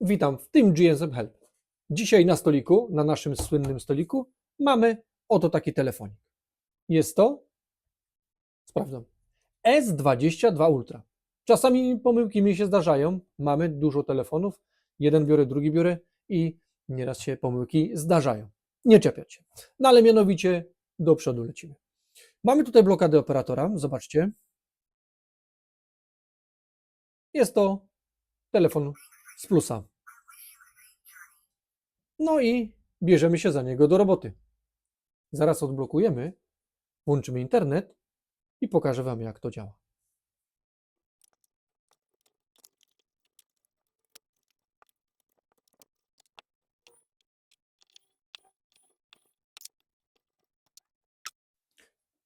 Witam w tym GSM Help. Dzisiaj na stoliku, na naszym słynnym stoliku, mamy oto taki telefonik. Jest to, sprawdzam, S22 Ultra. Czasami pomyłki mi się zdarzają. Mamy dużo telefonów. Jeden biorę, drugi biorę i nieraz się pomyłki zdarzają. Nie czepiać się. No ale mianowicie do przodu lecimy. Mamy tutaj blokadę operatora. Zobaczcie. Jest to telefon z plusa. No i bierzemy się za niego do roboty. Zaraz odblokujemy, włączymy internet i pokażę Wam, jak to działa.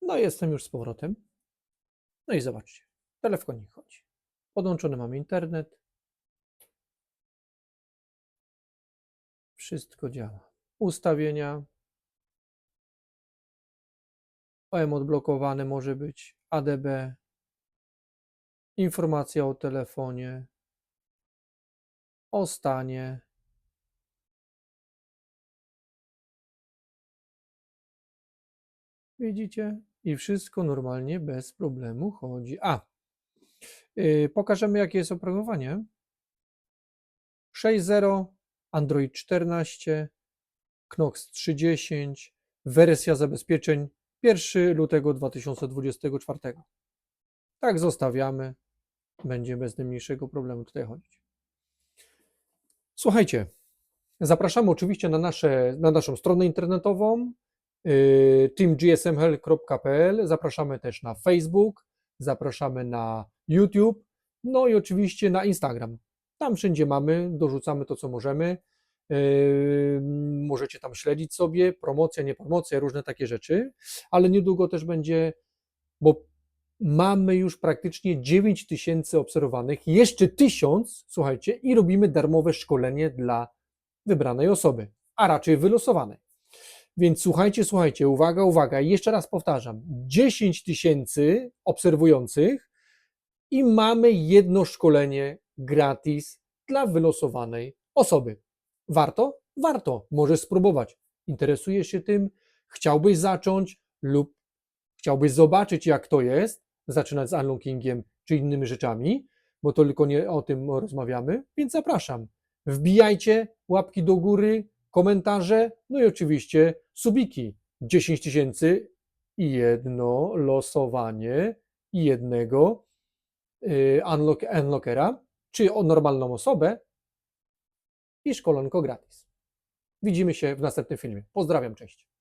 No i jestem już z powrotem. No i zobaczcie, telefonik chodzi. Podłączony mamy internet. Wszystko działa. Ustawienia. OM odblokowany może być. ADB. Informacja o telefonie. O stanie. Widzicie? I wszystko normalnie, bez problemu chodzi. A, yy, pokażemy jakie jest oprogramowanie. 6.0, Android 14, Knox 3.10, wersja zabezpieczeń 1 lutego 2024. Tak zostawiamy. Będzie bez najmniejszego problemu tutaj chodzić. Słuchajcie, zapraszamy oczywiście na, nasze, na naszą stronę internetową yy, teamgsmhel.pl. Zapraszamy też na Facebook, zapraszamy na YouTube, no i oczywiście na Instagram. Tam wszędzie mamy, dorzucamy to, co możemy. Yy, możecie tam śledzić sobie, promocja, nie promocja, różne takie rzeczy, ale niedługo też będzie, bo mamy już praktycznie 9 tysięcy obserwowanych, jeszcze 1000, słuchajcie, i robimy darmowe szkolenie dla wybranej osoby, a raczej wylosowanej. Więc słuchajcie, słuchajcie, uwaga, uwaga, jeszcze raz powtarzam, 10 tysięcy obserwujących i mamy jedno szkolenie gratis dla wylosowanej osoby. Warto? Warto. Możesz spróbować. Interesujesz się tym, chciałbyś zacząć lub chciałbyś zobaczyć, jak to jest, zaczynać z unlockingiem czy innymi rzeczami, bo to tylko nie o tym rozmawiamy, więc zapraszam. Wbijajcie łapki do góry, komentarze, no i oczywiście subiki. 10 tysięcy i jedno losowanie jednego yy, unlock, unlockera, czy o normalną osobę i szkolonko gratis. Widzimy się w następnym filmie. Pozdrawiam, cześć.